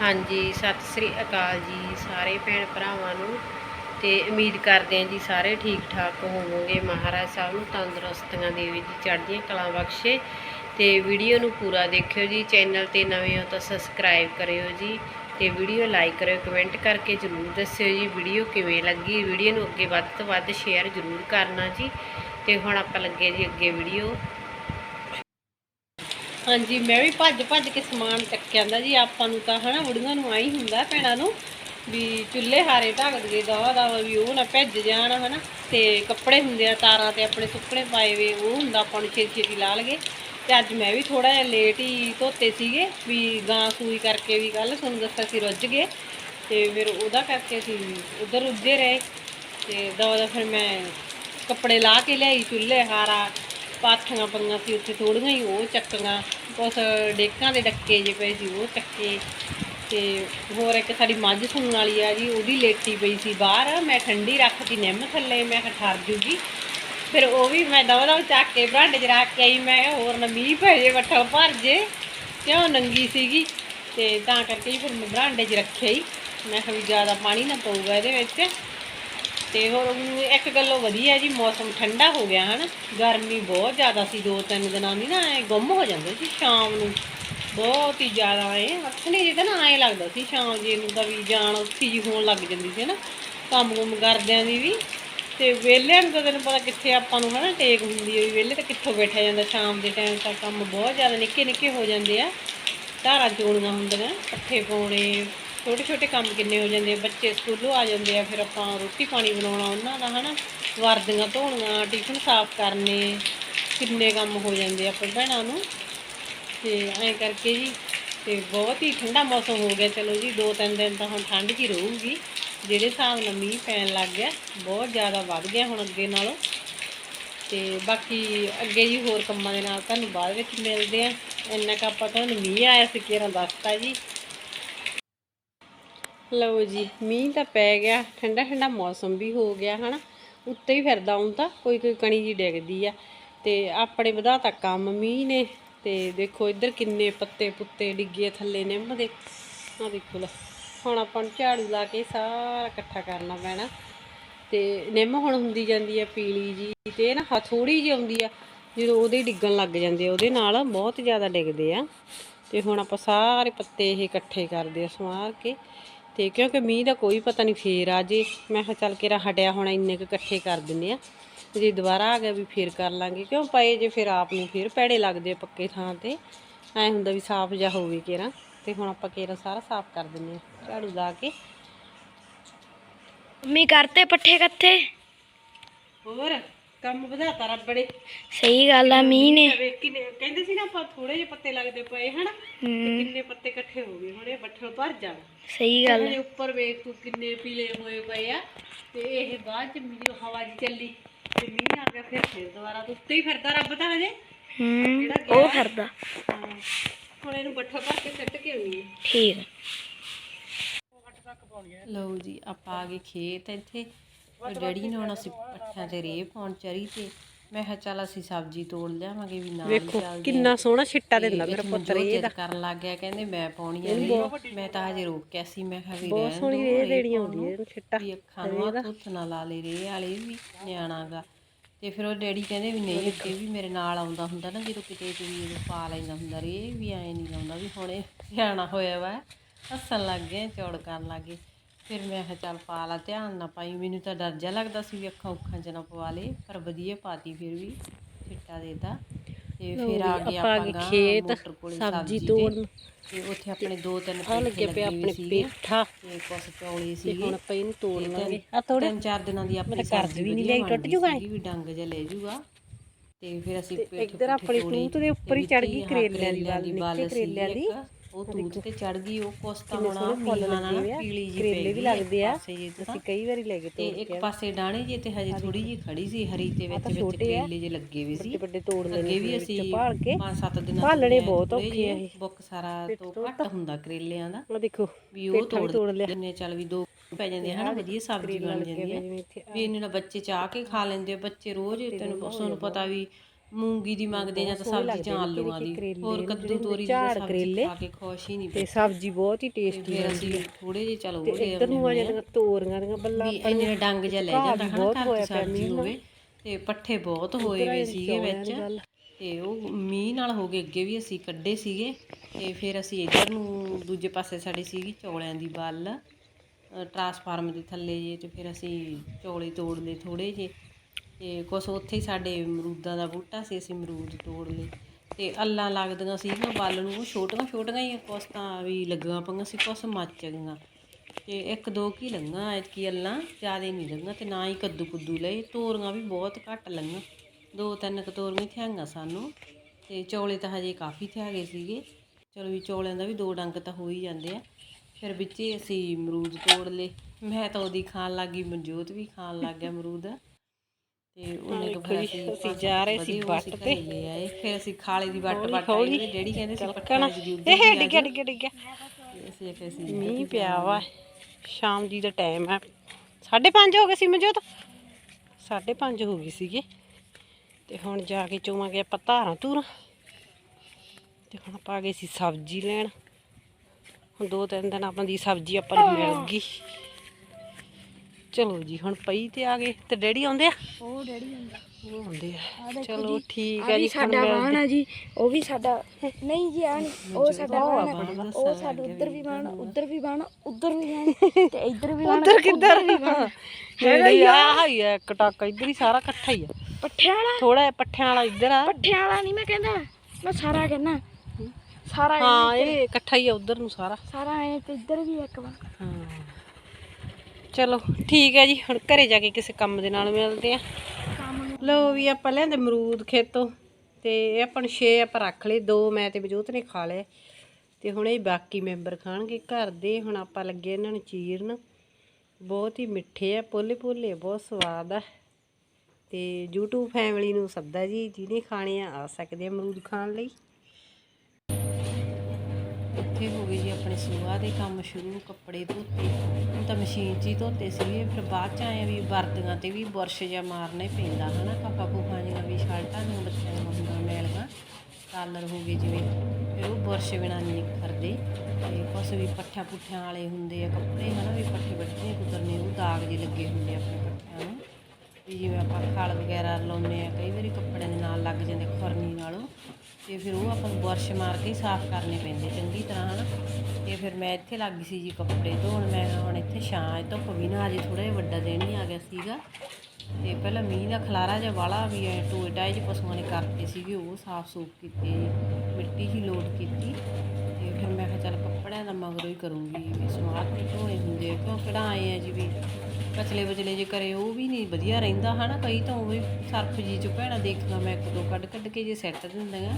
ਹਾਂਜੀ, ਸਤਿ ਸ੍ਰੀ ਅਕਾਲ ਜੀ ਸਾਰੇ ਭੈਣ ਭਰਾਵਾਂ ਨੂੰ ਤੇ ਉਮੀਦ ਕਰਦੇ ਹਾਂ ਜੀ ਸਾਰੇ ਠੀਕ ਠਾਕ ਹੋਵੋਗੇ। ਮਹਾਰਾਜ ਸਾਹਿਬ ਨੂੰ ਤੰਦਰੁਸਤੀਆਂ ਦੇਵੇ ਜੀ, ਚੜ੍ਹਦੀਆਂ ਕਲਾਂ ਬਖਸ਼ੇ ਤੇ ਵੀਡੀਓ ਨੂੰ ਪੂਰਾ ਦੇਖਿਓ ਜੀ, ਚੈਨਲ ਤੇ ਨਵੇਂ ਹੋ ਤਾਂ ਸਬਸਕ੍ਰਾਈਬ ਕਰਿਓ ਜੀ ਤੇ ਵੀਡੀਓ ਲਾਈਕ ਕਰਿਓ, ਕਮੈਂਟ ਕਰਕੇ ਜਰੂਰ ਦੱਸਿਓ ਜੀ ਵੀਡੀਓ ਕਿਵੇਂ ਲੱਗੀ, ਵੀਡੀਓ ਨੂੰ ਅੱਗੇ ਵੱਧ ਤੋਂ ਵੱਧ ਸ਼ੇਅਰ ਜਰੂਰ ਕਰਨਾ ਜੀ ਤੇ ਹੁਣ ਆਪਾਂ ਲੱਗੇ ਜੀ ਅੱਗੇ ਵੀਡੀਓ। ਹਾਂਜੀ, ਮੈਂ ਵੀ ਭੱਜ ਭੱਜ ਕੇ ਸਮਾਨ ਚੱਕਿਆ ਹੁੰਦਾ ਜੀ। ਆਪਾਂ ਨੂੰ ਤਾਂ ਹਨਾ, ਬੁੜੀਆਂ ਨੂੰ ਆਈ ਹੁੰਦਾ ਭੈਣਾਂ ਨੂੰ ਵੀ ਚੁੱਲ੍ਹੇ ਹਾਰੇ ਢੱਕ ਦਈਏ, ਦਵਾ ਦਵਾ ਵੀ ਉਹ ਨਾ ਭਿੱਜ ਜਾਣ ਹਨਾ। ਤੇ ਕੱਪੜੇ ਹੁੰਦੇ ਆ, ਤਾਰਾਂ ਤੇ ਆਪਣੇ ਸੁੱਕਣੇ ਪਾਏ ਵੇ, ਉਹ ਹੁੰਦਾ ਆਪਾਂ ਨੂੰ ਛੇਤੀ ਛੇਤੀ ਲਾ ਲਗੇ ਤੇ ਅੱਜ ਮੈਂ ਵੀ ਥੋੜਾ ਜਿਹਾ ਲੇਟ ਹੀ ਧੋਤੇ ਸੀਗੇ, ਵੀ ਗਾਂ ਸੂਈ ਕਰਕੇ ਵੀ ਕੱਲ ਤੁਹਾਨੂੰ ਦੱਸਿਆ ਸੀ ਰੁੱਝ ਗਏ। ਤੇ ਫਿਰ ਉਹਦਾ ਕਰਕੇ ਸੀ ਉਧਰ ਰੁੱਝੇ ਰਹੇ। ਤੇ ਦਵਾ ਦਾ ਫਿਰ ਮੈਂ ਕੱਪੜੇ ਲਾ ਕੇ ਲਿਆਈ, ਚੁੱਲ੍ਹੇ ਹਾਰਾ ਪਾਥੀਆਂ ਪਈਆਂ ਸੀ, ਉੱਥੇ ਥੋੜੀਆਂ ਹੀ ਉਹ ਚੱਕੀਆਂ ਕੁਛ ਡੇਕਾਂ ਦੇ ਡੱਕੇ ਜੇ ਪਏ ਸੀ, ਉਹ ਚੱਕੇ। ਤੇ ਹੋਰ ਇੱਕ ਸਾਡੀ ਮੱਝ ਸੂਣ ਵਾਲੀ ਆ ਜੀ, ਉਹਦੀ ਲੇਟੀ ਪਈ ਸੀ ਬਾਹਰ, ਮੈਂ ਠੰਡੀ ਰੱਖਤੀ ਨਿੰਮ ਥੱਲੇ, ਮੈਂ ਕਿਹਾ ਠਰ ਜੂਗੀ। ਫਿਰ ਉਹ ਵੀ ਮੈਂ ਦਵਾ ਦਵਾ ਚੱਕ ਕੇ ਬਰਾਂਡੇ 'ਚ ਰੱਖ ਕੇ ਆਈ, ਮੈਂ ਕਿਹਾ ਹੋਰ ਨਾ ਮੀਂਹ ਪੈ ਜੇ ਵੱਠਾ ਭਰ ਜੇ, ਕਿਉਂ ਨੰਗੀ ਸੀਗੀ? ਤੇ ਤਾਂ ਕਰਕੇ ਜੀ ਫਿਰ ਮੈਂ ਬਰਾਂਡੇ 'ਚ ਰੱਖਿਆ ਹੀ। ਮੈਂ ਕਿਹਾ ਵੀ ਜ਼ਿਆਦਾ ਪਾਣੀ ਨਾ ਪਊਗਾ ਇਹਦੇ ਵਿੱਚ। ਤੇ ਹੋਰ ਇੱਕ ਗੱਲੋਂ ਵਧੀਆ ਜੀ, ਮੌਸਮ ਠੰਡਾ ਹੋ ਗਿਆ ਹਨ, ਗਰਮੀ ਬਹੁਤ ਜ਼ਿਆਦਾ ਸੀ, ਦੋ ਤਿੰਨ ਦਿਨਾਂ ਦੀ ਨਾ, ਐ ਗੁੰਮ ਹੋ ਜਾਂਦੇ ਸੀ ਸ਼ਾਮ ਨੂੰ, ਬਹੁਤ ਹੀ ਜ਼ਿਆਦਾ ਐ ਅੱਖਣੀ ਜਿਹਦਾ ਨਾ ਐ ਲੱਗਦਾ ਸੀ ਸ਼ਾਮ ਜੇ ਨੂੰ ਤਾਂ ਵੀ ਜਾਣ ਉੱਥੀ ਜੀ ਹੋਣ ਲੱਗ ਜਾਂਦੀ ਸੀ ਨਾ ਕੰਮ ਕੁਮ ਕਰਦਿਆਂ ਦੀ ਵੀ, ਤੇ ਵਿਹਲਿਆਂ ਨੂੰ ਤਾਂ ਤੈਨੂੰ ਪਤਾ ਕਿੱਥੇ ਆਪਾਂ ਨੂੰ ਹਨਾ ਟੇਕ ਹੁੰਦੀ ਹੈ ਵੀ ਵਿਹਲੇ ਤਾਂ ਕਿੱਥੋਂ ਬੈਠਿਆ ਜਾਂਦਾ, ਸ਼ਾਮ ਦੇ ਟਾਈਮ ਤਾਂ ਕੰਮ ਬਹੁਤ ਜ਼ਿਆਦਾ ਨਿੱਕੇ ਨਿੱਕੇ ਹੋ ਜਾਂਦੇ ਆ, ਧਾਰਾਂ ਚੋਣੀਆਂ ਹੁੰਦੀਆਂ, ਪੱਠੇ ਪਾਉਣੇ ਛੋਟੇ ਛੋਟੇ ਕੰਮ ਕਿੰਨੇ ਹੋ ਜਾਂਦੇ ਆ, ਬੱਚੇ ਸਕੂਲੋਂ ਆ ਜਾਂਦੇ ਆ, ਫਿਰ ਆਪਾਂ ਰੋਟੀ ਪਾਣੀ ਬਣਾਉਣਾ, ਉਹਨਾਂ ਦਾ ਹਨਾ, ਵਰਦੀਆਂ ਧੋਣੀਆਂ ਟਿਫਨ ਸਾਫ਼ ਕਰਨੇ, ਕਿੰਨੇ ਕੰਮ ਹੋ ਜਾਂਦੇ ਆਪਣੇ ਭੈਣਾਂ ਨੂੰ। ਤੇ ਐਂ ਕਰਕੇ ਜੀ, ਤੇ ਬਹੁਤ ਹੀ ਠੰਡਾ ਮੌਸਮ ਹੋ ਗਿਆ, ਚਲੋ ਜੀ, ਦੋ ਤਿੰਨ ਦਿਨ ਤਾਂ ਹੁਣ ਠੰਡ 'ਚ ਹੀ ਰਹੂਗੀ, ਜਿਹੜੇ ਹਿਸਾਬ ਨਾਲ ਮੀਂਹ ਪੈਣ ਲੱਗ ਗਿਆ, ਬਹੁਤ ਜ਼ਿਆਦਾ ਵੱਧ ਗਿਆ ਹੁਣ ਅੱਗੇ ਨਾਲੋਂ। ਤੇ ਬਾਕੀ ਅੱਗੇ ਜੀ ਹੋਰ ਕੰਮਾਂ ਦੇ ਨਾਲ ਤੁਹਾਨੂੰ ਬਾਅਦ ਵਿੱਚ ਮਿਲਦੇ ਆ। ਇੰਨਾ ਕੁ ਆਪਾਂ ਤੁਹਾਨੂੰ ਮੀਂਹ ਆਇਆ ਸੀ, ਕਿਹੜਾ ਦੱਸਤਾ ਜੀ। ਲਓ ਜੀ, ਮੀਂਹ ਤਾਂ ਪੈ ਗਿਆ ਠੰਡਾ ਠੰਡਾ ਮੌਸਮ ਵੀ ਹੋ ਗਿਆ, ਹਨਾ? ਉੱਤੇ ਹੀ ਫਿਰਦਾ ਹੁੰਦਾ ਕੋਈ ਕੋਈ ਕਣੀ ਜੀ ਡਿੱਗਦੀ ਆ। ਤੇ ਆਪਣੇ ਵਧਾ ਵਧਾਤਾ ਕੰਮ ਮੀਂਹ ਨੇ, ਤੇ ਦੇਖੋ ਇੱਧਰ ਕਿੰਨੇ ਪੱਤੇ ਪੁੱਤੇ ਡਿੱਗੇ ਥੱਲੇ ਨਿੰਮ ਦੇ। ਆ ਦੇਖੋ ਲੈ, ਹੁਣ ਆਪਾਂ ਨੂੰ ਝਾੜੂ ਲਾ ਕੇ ਸਾਰਾ ਇਕੱਠਾ ਕਰਨਾ ਪੈਣਾ। ਤੇ ਨਿੰਮ ਹੁਣ ਹੁੰਦੀ ਜਾਂਦੀ ਆ ਪੀਲੀ ਜੀ ਤੇ ਨਾ ਹਥੋੜੀ ਜਿਹੀ ਆਉਂਦੀ ਆ, ਜਦੋਂ ਉਹਦੇ ਡਿੱਗਣ ਲੱਗ ਜਾਂਦੇ ਆ, ਉਹਦੇ ਨਾਲ ਬਹੁਤ ਜ਼ਿਆਦਾ ਡਿੱਗਦੇ ਆ। ਤੇ ਹੁਣ ਆਪਾਂ ਸਾਰੇ ਪੱਤੇ ਇਹ ਇਕੱਠੇ ਕਰਦੇ ਆ, ਸਵਾਰ ਕੇ। ਤੇ ਕਿਉਂਕਿ ਮੀਂਹ ਦਾ ਕੋਈ ਪਤਾ ਨਹੀਂ ਫੇਰ ਆ ਜੇ। ਮੈਂ ਕਿਹਾ ਚੱਲ ਕੇ ਹਟਿਆ ਹੁਣ ਇੰਨੇ ਕੁ ਇਕੱਠੇ ਕਰ ਦਿੰਨੇ ਆ। ਜੇ ਦੁਬਾਰਾ ਆ ਗਿਆ ਵੀ ਫੇਰ ਕਰ ਲਾਂਗੇ। ਕਿਉਂ ਪਏ ਜੇ ਫਿਰ ਆਪ ਨੂੰ ਫੇਰ ਪੈੜੇ ਲੱਗਦੇ ਪੱਕੇ ਥਾਂ ਤੇ। ਐ ਹੁੰਦਾ ਵੀ ਸਾਫ਼ ਜਿਹਾ ਹੋਵੇ ਕੇਰਾ ਤੇ ਹੁਣ ਆਪਾਂ ਕੇਰਾ ਸਾਰਾ ਸਾਫ਼ ਕਰ ਦਿੰਨੇ ਆ ਝਾੜੂ ਲਾ ਕੇ। ਮੰਮੀ ਕਰਤੇ ਪੱਠੇ ਕੱਥੇ? ਹੋਰ? ਕੰਮ ਵਧਾਤਾ ਰੱਬੜੇ ਸਹੀ ਗੱਲ ਆ ਮੀਂਹ ਨੇ। ਵੇਖ ਕਹਿੰਦੇ ਸੀ ਨਾ ਆਪਾਂ ਥੋੜੇ ਜਿਹੇ ਪੱਤੇ ਲੱਗਦੇ ਪਏ ਹਨਾ? ਤੇ ਕਿੰਨੇ ਪੱਤੇ ਇਕੱਠੇ ਹੋ ਗਏ ਹੁਣ ਇਹ ਬੱਠਲ ਭਰ ਜਾਣਾ। ਸਹੀ ਗੱਲ ਹਜੇ ਉੱਪਰ ਵੇਖ ਤੂੰ ਕਿੰਨੇ ਪੀਲੇ ਹੋਏ ਪਏ ਆ। ਤੇ ਇਹ ਬਾਅਦ ਚ ਜਦੋਂ ਹਵਾ ਜੀ ਚੱਲੀ। ਤੇ ਮੀਂਹ ਆ ਗਿਆ ਫਿਰ ਫਿਰ ਦੁਬਾਰਾ ਤੇ ਉੱਤੇ ਹੀ ਫਿਰਦਾ ਰੱਬ ਤਾਂ ਹਜੇ। ਹੂੰ ਉਹ ਕਰਦਾ ਹਾਂ। ਹੁਣ ਇਹਨੂੰ ਬੱਠਾ ਭਰ ਕੇ ਸੱਟ ਕੇ ਆਉਣੀ ਹੈ ਠੀਕ ਲਓ ਜੀ ਆਪਾਂ ਆ ਗਏ ਖੇਤ ਇੱਥੇ। ਡੈਡੀ ਨੇ ਹੁਣ ਅਸੀਂ ਪੱਠਿਆਂ ਤੇ ਰੇਹ ਪਾਉਣ ਚਰੀ ਤੇ ਮੈਂ ਕਿਹਾ ਚੱਲ ਅਸੀਂ ਸਬਜ਼ੀ ਤੋੜ ਲਿਆਵਾਂਗੇ ਵੀ ਨਾਲ ਵੇਖੋ ਕਿੰਨਾ ਸੋਹਣਾ ਛਿੱਟਾ ਦਿੰਦਾ ਮੇਰਾ ਪੁੱਤ ਰੇਹ ਦਾ ਕਰਨ ਲੱਗ ਗਿਆ ਕਹਿੰਦੇ ਮੈਂ ਪਾਉਣੀ ਆ ਰੇਹ। ਮੈਂ ਤਾਂ ਹਜੇ ਰੋਕਿਆ ਸੀ ਮੈਂ ਕਿਹਾ ਵੀ ਬਹੁਤ ਸੋਹਣੀ ਰੇਹ ਦੇਣੀ ਆਉਂਦੀ ਹੈ ਛਿੱਟਾ ਵੀ ਅੱਖਾਂ ਨੂੰ ਹੱਥ ਨਾ ਲਾ ਲੈ ਰੇਹ ਵਾਲੇ ਵੀ ਨਿਆਣਾਗਾ ਤੇ ਫਿਰ ਉਹ ਡੈਡੀ ਕਹਿੰਦੇ ਵੀ ਨਹੀਂ ਅੱਗੇ ਵੀ ਮੇਰੇ ਨਾਲ ਆਉਂਦਾ ਹੁੰਦਾ ਨਾ ਜਦੋਂ ਕਿਤੇ ਵੀ ਉਦੋਂ ਪਾ ਲੈਂਦਾ ਹੁੰਦਾ ਰੇਹ ਵੀ ਐ ਨਹੀਂ ਲਾਉਂਦਾ ਵੀ ਹੁਣ ਇਹ ਨਿਆਣਾ ਹੋਇਆ ਵਾ ਹੱਸਣ ਲੱਗ ਗਏ ਚੌੜ ਕਰਨ ਲੱਗ ਗਏ। ਫਿਰ ਮੈਂ ਕਿਹਾ ਚੱਲ ਪਾ ਲਾ ਧਿਆਨ ਨਾ ਪਾਈ ਮੈਨੂੰ ਤਾਂ ਡਰ ਜਿਹਾ ਲੱਗਦਾ ਸੀ ਵੀ ਅੱਖਾਂ ਉੱਖਾਂ 'ਚ ਨਾ ਪਵਾ ਲੇ ਪਰ ਵਧੀਆ ਪਾਤੀ ਫਿਰ ਵੀ ਚਿੱਟਾ ਦੇਤਾ। ਤੇ ਫਿਰ ਆ ਗਏ ਆਪਾਂ ਗਾਂ ਖੇਤ ਸਬਜ਼ੀ ਤੋੜਨ। ਤੇ ਉੱਥੇ ਆਪਣੇ ਦੋ ਤਿੰਨ ਲੱਗੇ ਪਏ ਆਪਣੇ ਪੇਠਾ। ਤੇ ਕੁਛ ਚੌਲੇ ਸੀਗੇ ਹੁਣ ਆਪਾਂ ਇਹਨੂੰ ਤੋੜ ਲਾਂਗੇ ਆ ਥੋੜੇ ਤਿੰਨ ਚਾਰ ਦਿਨਾਂ ਦੀ ਆਪਣੀ ਸਬਜ਼ੀ ਵੀ ਨਹੀਂ ਲਈ ਟੁੱਟ ਜੂਗਾ ਵੀ ਡੰਗ ਜਿਹਾ ਲੈ ਜੂਗਾ। ਤੇ ਫਿਰ ਅਸੀਂ ਇੱਧਰ ਆਪਣੀ ਤੂਤ ਦੇ ਉੱਪਰ ਹੀ ਚੜ ਗਈ ਕਰੇਲਿਆਂ ਦੀ ਵੱਲ ਨਿੱਕੇ ਕਰੇਲਿਆਂ ਦੀ। ਉਹ ਤੂਤ ਤੇ ਚੜ ਗਈ ਉਹ ਕੁਛ ਤਾਂ ਹੋਣਾ ਫੁੱਲਾਂ ਨਾਲ ਪੀਲੀ ਜੀ ਕਰੇਲੇ ਵੀ ਲੱਗਦੇ ਆ। ਅਸੀਂ ਕਈ ਵਾਰੀ ਲੈ ਕੇ ਤੇ ਇੱਕ ਪਾਸੇ ਡਾਣੇ ਜੇ ਤੇ ਹਜੇ ਥੋੜੀ ਜੀ ਖੜੀ ਸੀ ਹਰੀ ਤੇ ਵਿੱਚ ਵਿੱਚ ਕਰੇਲੇ ਜੇ ਲੱਗੇ ਵੀ ਸੀ। ਵੱਡੇ ਤੋੜ ਲੈਣੇ ਅੱਗੇ ਵੀ ਅਸੀਂ ਭਾਲ ਕੇ ਪੰਜ ਸੱਤ ਦਿਨਾਂ ਭਾਲਣੇ ਬਹੁਤ ਔਖੇ ਆ ਇਹ। ਬੁੱਕ ਸਾਰਾ ਤੋਂ ਘੱਟ ਹੁੰਦਾ ਕਰੇਲਿਆਂ ਦਾ। ਆ ਦੇਖੋ ਵੀ ਉਹ ਤੋੜ ਲੈਣੇ ਚੱਲ ਵੀ ਦੋ ਪੈ ਜਾਂਦੇ ਹਨਾ ਵਧੀਆ ਸਬਜ਼ੀ ਬਣ ਜਾਂਦੀ ਆ। ਵੀ ਇਹਨਾਂ ਬੱਚੇ ਚਾਹ ਕੇ ਖਾ ਲੈਂਦੇ ਬੱਚੇ ਰੋਜ਼ ਤੈਨੂੰ ਤੁਹਾਨੂੰ ਪਤਾ ਵੀ ਮੂੰਗੀ ਦੀ ਮੰਗਦੇ ਜਾਂ ਤਾਂ ਸਬਜ਼ੀ ਜਾਂ ਆਲੂਆਂ ਦੀ ਹੋਰ ਕੱਦੂ ਤੋਰੀ ਦੀ ਸਬਜ਼ੀ ਖਾ ਕੇ ਖੁਸ਼ ਹੀ ਨਹੀਂ ਤੇ ਸਬਜ਼ੀ ਬਹੁਤ ਹੀ ਟੇਸਟੀ ਫਿਰ ਅਸੀਂ ਥੋੜੇ ਜਿਹੇ ਚਲੋ ਉਹ ਇੱਧਰ ਨੂੰ ਆ ਜਾਂਦੀਆਂ ਤੋਰੀਆਂ ਦੀਆਂ ਬੱਲਾਂ ਇੰਨੇ ਡੰਗ ਜਿਹਾ ਲੈ ਜਾਂਦਾ ਘਰ ਦੀ ਸਬਜ਼ੀ ਹੋਵੇ। ਤੇ ਪੱਠੇ ਬਹੁਤ ਹੋਏ ਵੇ ਸੀਗੇ ਵਿੱਚ। ਤੇ ਉਹ ਮੀਂਹ ਨਾਲ ਹੋ ਗਏ ਅੱਗੇ ਵੀ ਅਸੀਂ ਕੱਢੇ ਸੀਗੇ। ਤੇ ਫਿਰ ਅਸੀਂ ਇੱਧਰ ਨੂੰ ਦੂਜੇ ਪਾਸੇ ਸਾਡੀ ਸੀਗੀ ਚੌਲਿਆਂ ਦੀ ਬੱਲ ਟਰਾਂਸਫਾਰਮ ਦੇ ਥੱਲੇ ਜੇ ਤੇ ਫਿਰ ਅਸੀਂ ਚੌਲੇ ਤੋੜ ਲਏ ਥੋੜੇ ਜੇ। ਤੇ ਕੁਛ ਉੱਥੇ ਹੀ ਸਾਡੇ ਅਮਰੂਦਾਂ ਦਾ ਬੂਟਾ ਸੀ, ਅਸੀਂ ਅਮਰੂਦ ਤੋੜ ਲਏ। ਤੇ ਅੱਲਾਂ ਲੱਗਦੀਆਂ ਸੀਗੀਆਂ ਬੱਲ ਨੂੰ ਛੋਟੀਆਂ ਛੋਟੀਆਂ ਹੀ ਕੁਛ ਤਾਂ ਵੀ ਲੱਗੀਆਂ ਪਈਆਂ ਸੀ, ਕੁਛ ਮੱਚ ਗਈਆਂ। ਤੇ ਇੱਕ ਦੋ ਕੀ ਲੰਗਾ ਐਤਕੀ ਅੱਲਾਂ ਜ਼ਿਆਦਾ ਨਹੀਂ ਲੰਗਾ ਤੇ ਨਾ ਹੀ ਕੱਦੂ ਕੁੱਦੂ ਲਏ। ਤੋਰੀਆਂ ਵੀ ਬਹੁਤ ਘੱਟ ਲੰਗਾ ਦੋ ਤਿੰਨ ਕੁ ਤੋਰੀਆਂ ਥਿਆਂਗਾ ਸਾਨੂੰ। ਤੇ ਚੌਲੇ ਤਾਂ ਹਜੇ ਕਾਫੀ ਥਿਆ ਗਏ ਸੀਗੇ। ਚਲੋ ਵੀ ਚੌਲਿਆਂ ਦਾ ਵੀ ਦੋ ਡੰਗ ਤਾਂ ਹੋ ਹੀ ਜਾਂਦੇ ਆ। ਫਿਰ ਵਿੱਚੇ ਅਸੀਂ ਅਮਰੂਦ ਤੋੜ ਲਏ। ਮੈਂ ਤਾਂ ਉਹਦੀ ਖਾਣ ਲੱਗੀ ਮਨਜੋਤ ਵੀ ਖਾਣ ਲੱਗ ਗਿਆ ਅਮਰੂਦ। ਤੇ ਉਹਨੇ ਕੁ ਫਿਰ ਅਸੀਂ ਅਸੀਂ ਜਾ ਰਹੇ ਸੀ ਵੱਟ ਤੇ। ਲੈ ਆਏ ਫਿਰ ਅਸੀਂ ਖਾਲੇ ਦੀ ਵੱਟ ਵੱਟ ਆਈ ਡੈਡੀ ਕਹਿੰਦੇ ਸੀ ਪੱਟਣਾ ਇਹ ਡਿੱਗਿਆ ਡਿੱਗਿਆ ਡਿੱਗਿਆ। ਅਸੀਂ ਆਖਿਆ ਸੀ ਮੀਂਹ ਪਿਆ ਵਾ। ਸ਼ਾਮ ਦੀ ਦਾ ਟਾਈਮ ਹੈ 5:30 ਹੋ ਗਏ ਸੀ ਮਨਜੋਤ? 5:30 ਹੋ ਗਏ ਸੀਗੇ। ਤੇ ਹੁਣ ਜਾ ਕੇ ਚੋਵਾਂਗੇ ਆਪਾਂ ਧਾਰਾਂ ਧੂਰਾਂ। ਤੇ ਹੁਣ ਆਪਾਂ ਆ ਗਏ ਸੀ ਸਬਜ਼ੀ ਲੈਣ। ਹੁਣ ਦੋ ਤਿੰਨ ਦਿਨ ਆਪਾਂ ਦੀ ਸਬਜ਼ੀ ਆਪਾਂ ਨੂੰ ਮਿਲ ਗਈ। ਚਲੋ ਜੀ ਹੁਣ ਪਈ ਤੇ ਆ ਗਏ। ਤੇ ਡੈਡੀ ਆਉਂਦੇ ਆ? ਉਹ ਡੈਡੀ ਹੁੰਦਾ ਉਹ ਆਉਂਦੇ ਆ। ਚਲੋ ਠੀਕ ਹੈ ਜੀ ਸਾਡਾ ਬਾਣ ਆ ਜੀ ਉਹ ਵੀ ਸਾਡਾ ਨਹੀਂ ਜੀ ਆ ਨਹੀਂ ਉਹ ਸਾਡਾ ਬਾਣ ਆ। ਉਹ ਸਾਡਾ ਉੱਧਰ ਵੀ ਬਾਣ ਉੱਧਰ ਵੀ ਬਾਣ ਉੱਧਰ ਵੀ ਬਾਣ ਤੇ ਇੱਧਰ ਵੀ ਬਾਣ ਉੱਧਰ ਕਿੱਧਰ? ਹੈਗਾ ਹੀ ਆ। ਹੀ ਆ ਇੱਕ ਟਾਕਾ ਇੱਧਰ ਹੀ ਸਾਰਾ ਇਕੱਠਾ ਹੀ ਆ। ਪੱਠਿਆਂ ਵਾਲਾ? ਥੋੜਾ ਜਿਹਾ ਪੱਠਿਆਂ ਵਾਲਾ ਇੱਧਰ ਆ। ਪੱਠਿਆਂ ਵਾਲਾ ਨਹੀਂ ਮੈਂ ਕਹਿੰਦਾ ਮੈਂ ਸਾਰਾ ਕਹਿੰਦਾ। ਸਾਰਾ ਹਾਂ ਇਹ ਇਕੱਠਾ ਹੀ ਆ ਉੱਧਰ ਨੂੰ ਸਾਰਾ। ਸਾਰਾ ਐ ਤੇ ਇੱਧਰ ਵੀ ਇੱਕ ਬਾਣ ਹਾਂ। ਚਲੋ, ਠੀਕ ਹੈ ਜੀ। ਹੁਣ ਘਰੇ ਜਾ ਕੇ ਕਿਸੇ ਕੰਮ ਦੇ ਨਾਲ ਮਿਲਦੇ ਆ ਲਓ ਵੀ ਆਪਾਂ ਲਿਆਂਦੇ ਅਮਰੂਦ ਖੇਤੋਂ ਤੇ ਇਹ ਆਪਾਂ ਨੂੰ ਛੇ ਆਪਾਂ ਰੱਖ ਲਏ, ਦੋ ਮੈਂ ਤੇ ਬਜੋਤ ਨੇ ਖਾ ਲਏ। ਤੇ ਹੁਣ ਇਹ ਬਾਕੀ ਮੈਂਬਰ ਖਾਣਗੇ ਘਰ ਦੇ। ਹੁਣ ਆਪਾਂ ਲੱਗੇ ਇਹਨਾਂ ਨੂੰ ਚੀਰਨ। ਬਹੁਤ ਹੀ ਮਿੱਠੇ ਆ ਪੋਲੇ ਪੋਲੇ ਬਹੁਤ ਸਵਾਦ ਆ। ਤੇ YouTube ਫੈਮਿਲੀ ਨੂੰ ਸੱਦਾ ਜੀ, ਜਿਹਨੇ ਖਾਣੇ ਆ ਆ ਸਕਦੇ ਆ ਅਮਰੂਦ ਖਾਣ ਲਈ। ਇੱਥੇ ਹੋ ਗਈ ਜੀ, ਆਪਣੇ ਸੁਆਹ ਦੇ ਕੰਮ ਸ਼ੁਰੂ, ਕੱਪੜੇ ਧੋਤੇ। ਹੁਣ ਤਾਂ ਮਸ਼ੀਨ 'ਚ ਹੀ ਧੋਤੇ ਸੀਗੇ, ਫਿਰ ਬਾਅਦ 'ਚ ਆਏ ਵੀ ਵਰਦੀਆਂ ਤੇ ਵੀ ਬੁਰਸ਼ ਜਿਹਾ ਮਾਰਨਾ ਹੀ ਪੈਂਦਾ, ਹਨਾ? ਕਾਕਾ ਕੂਕਾਂ ਦੀਆਂ ਵੀ ਸ਼ਰਟਾਂ ਦੀਆਂ ਬੱਚਿਆਂ ਨੂੰ ਹੁੰਦਾ ਮੈਲਗਾ ਕਾਲਰ ਹੋ ਗਏ ਜਿਵੇਂ, ਫਿਰ ਉਹ ਬੁਰਸ਼ ਬਿਨਾਂ ਨਹੀਂ ਕਰਦੇ ਤੇ ਕੁਛ ਵੀ ਪੱਠਿਆਂ ਪੁੱਠਿਆਂ ਵਾਲੇ ਹੁੰਦੇ ਆ ਕੱਪੜੇ, ਹਨਾ? ਵੀ ਪੱਠੇ ਵੱਢਣੇ ਕੁਤਰਨੇ ਉਹ ਦਾਗ ਜਿਹੇ ਲੱਗੇ ਹੁੰਦੇ ਆ ਆਪਣੇ ਪੱਠਿਆਂ ਨੂੰ। ਵੀ ਜਿਵੇਂ ਆਪਾਂ ਖਲ ਵਗੈਰਾ ਲਾਉਂਦੇ ਆ, ਕਈ ਵਾਰੀ ਕੱਪੜਿਆਂ ਦੇ ਨਾਲ ਲੱਗ ਜਾਂਦੇ ਖੁਰਨੀ ਨਾਲੋਂ। ਤੇ ਫਿਰ ਉਹ ਆਪਾਂ ਨੂੰ ਬੁਰਸ਼ ਮਾਰ ਕੇ ਹੀ ਸਾਫ਼ ਕਰਨੇ ਪੈਂਦੇ, ਚੰਗੀ ਤਰ੍ਹਾਂ ਹਨਾ। ਤੇ ਫਿਰ ਮੈਂ ਇੱਥੇ ਲੱਗ ਗਈ ਸੀ ਜੀ ਕੱਪੜੇ ਧੋਣ, ਮੈਂ ਹੁਣ ਇੱਥੇ ਛਾਂ ਧੁੱਪ ਵੀ ਨਾ ਅਜੇ ਥੋੜਾ ਜਿਹਾ ਵੱਡਾ ਦਿਨ ਹੀ ਆ ਗਿਆ ਸੀਗਾ। ਤੇ ਪਹਿਲਾਂ ਮੀਂਹ ਦਾ ਖਲਾਰਾ ਜਿਹਾ ਵਾਲਾ ਵੀ ਐ ਟੋਏ ਟਾਏ ਜਿਹੇ ਪਸ਼ੂਆਂ ਨੇ ਕਰਤੇ ਸੀਗੇ, ਉਹ ਸਾਫ਼ ਸੂਫ ਕੀਤੇ ਜੀ ਮਿੱਟੀ ਹੀ ਲੋਡ ਕੀਤੀ। ਤੇ ਫਿਰ ਮੈਂ ਕਿਹਾ ਚੱਲ ਕੱਪੜਿਆਂ ਦਾ ਮਗਰੋਂ ਹੀ ਕਰੂੰਗੀ, ਵੀ ਸਮਾਰਟ ਨਹੀਂ ਧੋਣੇ ਹੁੰਦੇ ਆ, ਕਿਉਂ ਕਿਹੜਾ ਆਏ ਆ ਜੀ ਵੀ ਕਚਲੇ ਬਚਲੇ ਜੇ ਕਰੇ, ਉਹ ਵੀ ਨਹੀਂ ਵਧੀਆ ਰਹਿੰਦਾ, ਹਨਾ? ਕਈ ਤਾਂ ਉਹ ਵੀ ਸਰਫ ਜੀ ਚ ਭੈਣਾ ਦੇਖਦਾ, ਮੈਂ ਇੱਕ ਦੋ ਕੱਢ ਕੱਢ ਕੇ ਜੇ ਸੈੱਟ ਦਿੰਦੀਆਂ।